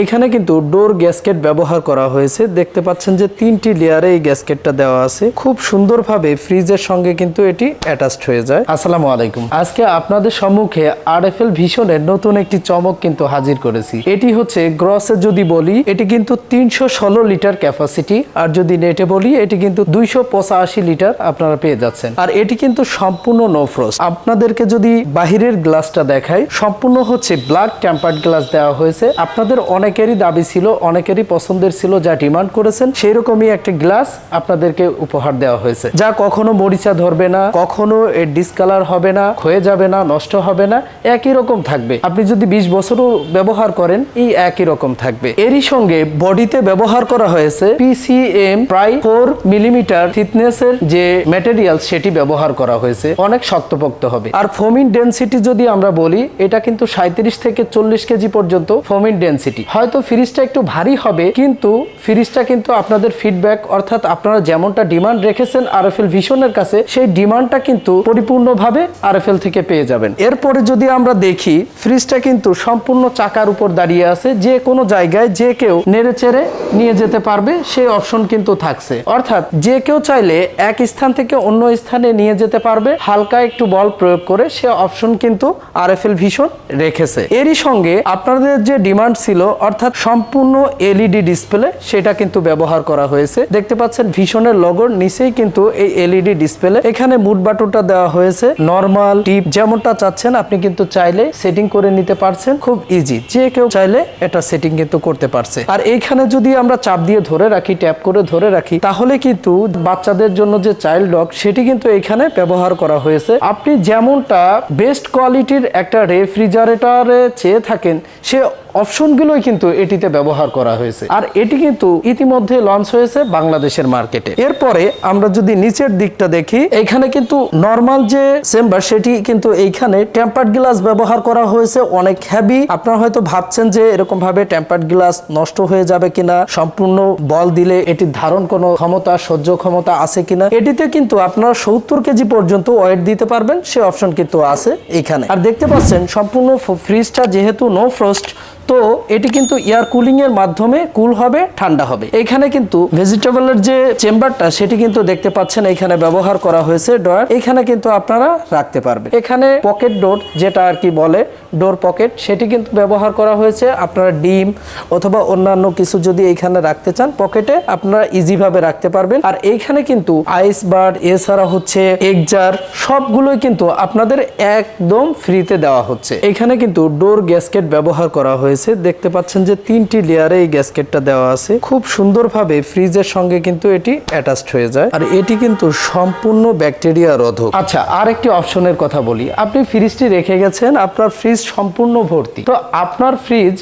এখানে কিন্তু ডোর গ্যাসকেট ব্যবহার করা হয়েছে। দেখতে পাচ্ছেন যে তিনটি লেয়ারে এই গ্যাসকেটটা দেওয়া আছে। খুব সুন্দরভাবে ফ্রিজের সঙ্গে কিন্তু এটি অ্যাটাচড হয়ে যায়। আসসালামু আলাইকুম। আজকে আপনাদের সম্মুখে আরএফএল ভিশনের নতুন একটি চমক কিন্তু হাজির করেছি। এটি হচ্ছে গ্রসে যদি বলি, এটি কিন্তু তিনশো ষোলো লিটার ক্যাপাসিটি। আর যদি নেটে বলি, এটি কিন্তু দুইশো পঁচাশি লিটার আপনারা পেয়ে যাচ্ছেন। আর এটি কিন্তু সম্পূর্ণ নো ফ্রস্ট আপনাদেরকে যদি বাহিরের গ্লাসটা দেখায় সম্পূর্ণ হচ্ছে ব্ল্যাক টেম্পার্ড গ্লাস দেওয়া হয়েছে। আপনাদের অনেকেরই দাবি ছিল, অনেকেরই পছন্দের ছিল, যা ডিমান্ড করেছেন সেই রকমই একটা গ্লাস আপনাদেরকে উপহার দেওয়া হয়েছে। যা কখনো মরিচা ধরবে না, কখনো এর ডিসকালার হবে না, ক্ষয়ে যাবে না, নষ্ট হবে না, একই রকম থাকবে। আপনি যদি বিশ বছরও ব্যবহার করেন, এই একই রকম থাকবে। এরই সঙ্গে বডিতে ব্যবহার করা হয়েছে পিসিএম প্রায় ফোর মিলিমিটার থিকনেসের যে ম্যাটেরিয়াল সেটি ব্যবহার করা হয়েছে। অনেক শক্তপোক্ত হবে। আর ফোমিন ডেন্সিটি যদি আমরা বলি, এটা কিন্তু সাঁত্রিশ থেকে চল্লিশ কেজি পর্যন্ত ফোমিন ডেন্সিটি হয়তো ফ্রিজটা একটু ভারী হবে, কিন্তু ফ্রিজটা কিন্তু আপনাদের ফিডব্যাক অর্থাৎ আপনারা যেমনটা ডিমান্ড রেখেছেন আর আরএফএল ভিশনের কাছে, সেই ডিমান্ডটা কিন্তু পরিপূর্ণভাবে আর আরএফএল থেকে পেয়ে যাবেন। এরপরে যদি আমরা দেখি, ফ্রিজটা কিন্তু সম্পূর্ণ চাকার উপর দাঁড়িয়ে আছে, যে কোনো জায়গায় যে কেউ নেড়ে চেড়ে নিয়ে যেতে পারবে, সেই অপশন কিন্তু থাকছে। অর্থাৎ যে কেউ চাইলে এক স্থান থেকে অন্য স্থানে নিয়ে যেতে পারবে, হালকা একটু বল প্রয়োগ করে সে অপশন কিন্তু আর আরএফএল ভিশন রেখেছে। এরই সঙ্গে আপনাদের যে ডিমান্ড ছিল অর্থাৎ সম্পূর্ণ এলইডি ডিসপ্লে সেটা কিন্তু ব্যবহার করা হয়েছে। দেখতে পাচ্ছেন ভীষণের লগোর, নিচেই কিন্তু এই এলইডি ডিসপ্লে। এখানে মুড বাটনটা দেওয়া হয়েছে, নর্মাল টিপ যেমনটা চাচ্ছেন আপনি কিন্তু চাইলে সেটিং করে নিতে পারছেন, খুব ইজি যে কেউ চাইলে এটা সেটিং কিন্তু করতে পারছে। আর এইখানে যদি আমরা চাপ দিয়ে ধরে রাখি, ট্যাপ করে ধরে রাখি, তাহলে কিন্তু বাচ্চাদের জন্য যে চাইল্ড লক সেটি কিন্তু এখানে ব্যবহার করা হয়েছে। আপনি যেমনটা বেস্ট কোয়ালিটির একটা রেফ্রিজারেটরে চেয়ে থাকেন, সে অপশনগুলোই কিন্তু এটিতে ব্যবহার করা হয়েছে। আর এটি কিন্তু ইতিমধ্যে লঞ্চ হয়েছে বাংলাদেশের মার্কেটে। এরপরে আমরা যদি নিচের দিকটা দেখি, এখানে কিন্তু নর্মাল যে চেম্বার, সেটি কিন্তু এইখানে টেম্পার্ড গ্লাস ব্যবহার করা হয়েছে, অনেক হ্যাভি আপনারা হয়তো ভাবছেন যে এরকম ভাবে টেম্পার্ড গ্লাস নষ্ট হয়ে যাবে কিনা, সম্পূর্ণ বল দিলে এটির ধারণ কোনো ক্ষমতা, সহ্য ক্ষমতা আছে কিনা। এটিতে কিন্তু আপনারা সত্তর কেজি পর্যন্ত ওয়েট দিতে পারবেন, সে অপশন কিন্তু আছে এখানে আর দেখতে পাচ্ছেন, সম্পূর্ণ ফ্রিজটা যেহেতু নো ফ্রস্ট তো এটি কিন্তু এয়ার কুলিং এর মাধ্যমে কুল হবে, ঠান্ডা হবে। এখানে কিন্তু ভেজিটেবলের যে চেম্বারটা, সেটি কিন্তু দেখতে পাচ্ছেন, এখানে ব্যবহার করা হয়েছে ডয়ার এখানে কিন্তু আপনারা রাখতে পারবেন। এখানে পকেট ডোর যেটা আর কি বলে ডোর পকেট সেটি কিন্তু ব্যবহার করা হয়েছে। আপনারা ডিম অথবা অন্যান্য কিছু যদি এখানে রাখতে চান পকেটে আপনারা ইজিভাবে রাখতে পারবেন। আর এইখানে কিন্তু আইস বার্ড এছাড়া হচ্ছে এগজার সবগুলোই কিন্তু আপনাদের একদম ফ্রিতে দেওয়া হচ্ছে। এখানে কিন্তু ডোর গ্যাসকেট ব্যবহার করা হয়েছে। দেখতে পাচ্ছেন যে তিনটি লেয়ারে এই গ্যাসকেটটা দেওয়া আছে। খুব সুন্দরভাবে ফ্রিজের সঙ্গে কিন্তু এটি অ্যাটাচড হয়ে যায়। আর এটি কিন্তু সম্পূর্ণ ব্যাকটেরিয়া রোধক। আচ্ছা আর একটি অপশনের কথা বলি। আপনি ফ্রিজটি রেখে গেছেন, আপনার ফ্রিজ সম্পূর্ণ ভর্তি। তো আপনার ফ্রিজ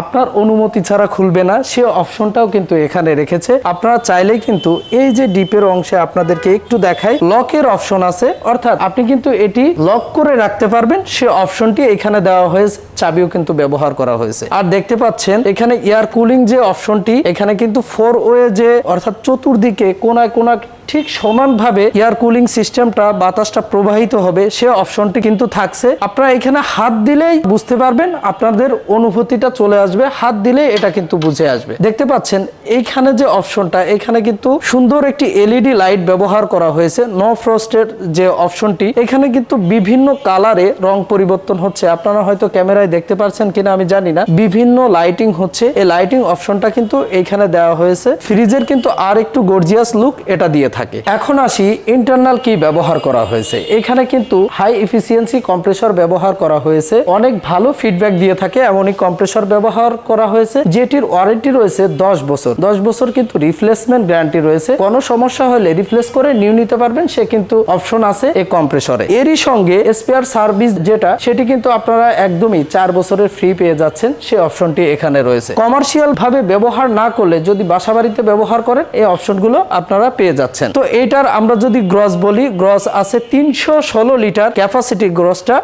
আপনার অনুমতি ছাড়া খুলবে না, সে অপশনটাও কিন্তু এখানে রেখেছে। আপনারা চাইলে কিন্তু এই যে ডিপের অংশে আপনাদেরকে একটু দেখাই, লকের অপশন আছে, অর্থাৎ আপনি কিন্তু এটি লক করে রাখতে পারবেন, সে অপশনটি এখানে দেওয়া হয়েছে, চাবিও কিন্তু ব্যবহার করা হয়েছে। আর দেখতে পাচ্ছেন, এখানে এয়ার কুলিং যে অপশনটি, এখানে কিন্তু ফোর ওয়ে যে, অর্থাৎ চতুর্দিকে কোনায় কোনায় ঠিক সমানভাবে এয়ার কুলিং সিস্টেমটা বাতাসটা প্রবাহিত হবে, সে অপশনটি কিন্তু থাকছে। আপনারা এখানে হাত দিলেই বুঝতে পারবেন আপনাদের অনুভূতিটা চলে আসবে, হাত দিলে এটা কিন্তু বুঝে আসবে। দেখতে পাচ্ছেন, এইখানে যে অপশনটা এখানে কিন্তু সুন্দর একটি এলইডি লাইট ব্যবহার করা হয়েছে নো ফ্রস্টের যে অপশনটি এখানে কিন্তু বিভিন্ন কালারে রং পরিবর্তন হচ্ছে। আপনারা হয়তো ক্যামেরায় দেখতে পাচ্ছেন কিনা আমি জানি না। বিভিন্ন লাইটিং হচ্ছে, এই লাইটিং অপশনটা কিন্তু এইখানে দেওয়া হয়েছে। ফ্রিজের কিন্তু আর একটু গর্জিয়াস লুক এটা দিয়ে থাকে। এখন আসি ইন্টারনাল কি ব্যবহার করা হয়েছে। এখানে কিন্তু হাই এফিসিয়েন্সি কম্প্রেসর ব্যবহার করা হয়েছে। অনেক ভালো ফিডব্যাক দিয়ে থাকে এমনই কম্প্রেসর ব্যবহার করা হয়েছে, যেটির ওয়ারেন্টি রয়েছে দশ বছর। দশ বছর কিন্তু রিপ্লেসমেন্ট গ্যারান্টি রয়েছে। কোনো সমস্যা হলে রিপ্লেস করে নিউ নিতে পারবেন, সে কিন্তু অপশন আছে এই কম্প্রেসরে এরই সঙ্গে স্পেয়ার সার্ভিস যেটা, সেটি কিন্তু আপনারা একদমই চার বছরের ফ্রি পেয়ে যাচ্ছেন, সে অপশনটি এখানে রয়েছে। কমার্শিয়াল ভাবে ব্যবহার না করলে যদি বাসাবাড়িতে ব্যবহার করেন, এই অপশনগুলো আপনারা পেয়ে যাচ্ছেন। পাচ্ছেন। তো এটার আমরা যদি গ্রস বলি গ্রস আছে তিনশো ষোলো লিটার। ক্যাপাসিটি গ্রসটা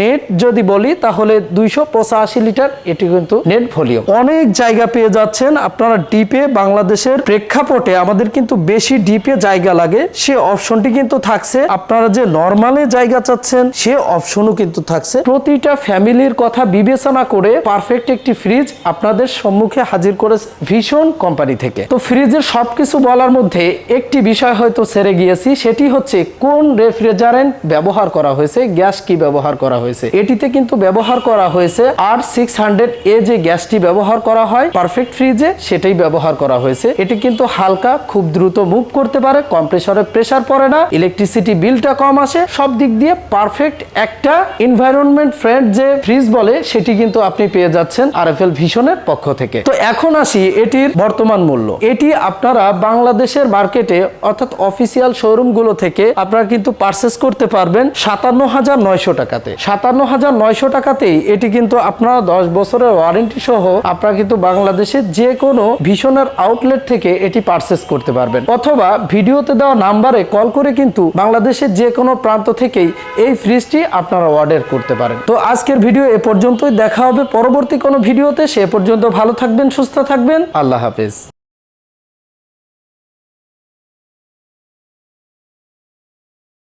নেট যদি বলি, তাহলে দুইশো পঁচাশি লিটার, এটি কিন্তু নেট ভলিউম অনেক জায়গা পেয়ে যাচ্ছেন। আপনারা ডিপে বাংলাদেশের প্রেক্ষাপটে আমাদের কিন্তু বেশি ডিপে জায়গা লাগে। সে অপশনটি কিন্তু থাকছে। আপনারা যে নর্মালে জায়গা চাচ্ছেন, সে অপশনও কিন্তু থাকছে। প্রতিটা ফ্যামিলির কথা বিবেচনা করে পারফেক্ট একটি ফ্রিজ আপনাদের সম্মুখে হাজির করে ভীষণ কোম্পানি থেকে। তো ফ্রিজের সবকিছু বলার মধ্যে একটি বিষয় হয়তো ছেড়ে গিয়েছি, সেটি হচ্ছে কোন রেফ্রিজারেন্ট ব্যবহার করা হয়েছে, গ্যাস কি ব্যবহার করা হয়েছে। এটিতে কিন্তু ব্যবহার করা হয়েছে আর সিক্স হান্ড্রেড এ যে গ্যাসটি ব্যবহার করা হয় পারফেক্ট ফ্রিজে সেটাই ব্যবহার করা হয়েছে। এটি কিন্তু হালকা, খুব দ্রুত মুভ করতে পারে কম্প্রেসরে প্রেসার পড়ে না ইলেকট্রিসিটি বিলটা কম আসে, সব দিক দিয়ে পারফেক্ট একটা এনভায়রনমেন্ট ফ্রেন্ড যে ফ্রিজ বলে, সেটি কিন্তু আপনি পেয়ে যাচ্ছেন আর এফ এল ভিশনের পক্ষ থেকে। তো এখন আসি এটির বর্তমান মূল্য। এটি আপনারা বাংলাদেশের মার্কেটে অর্থাৎ অফিসিয়াল শোরুমগুলো থেকে আপনারা কিন্তু পারচেস করতে পারবেন সাতান্ন হাজার নয়শো টাকাতে। সাতান্ন হাজার নয়শো টাকাতেই এটি কিন্তু আপনারা দশ বছরের ওয়ারেন্টি সহ আপনারা কিন্তু বাংলাদেশের যে কোনো ভীষণের আউটলেট থেকে এটি পারচেস করতে পারবেন। অথবা ভিডিওতে দেওয়া নাম্বারে কল করে কিন্তু বাংলাদেশের যে কোনো প্রান্ত থেকেই এই ফ্রিজটি আপনারা অর্ডার করতে পারেন। তো আজকের ভিডিও এ পর্যন্তই। দেখা হবে পরবর্তী কোনো ভিডিওতে। সে পর্যন্ত ভালো থাকবেন, সুস্থ থাকবেন। আল্লাহ হাফেজ।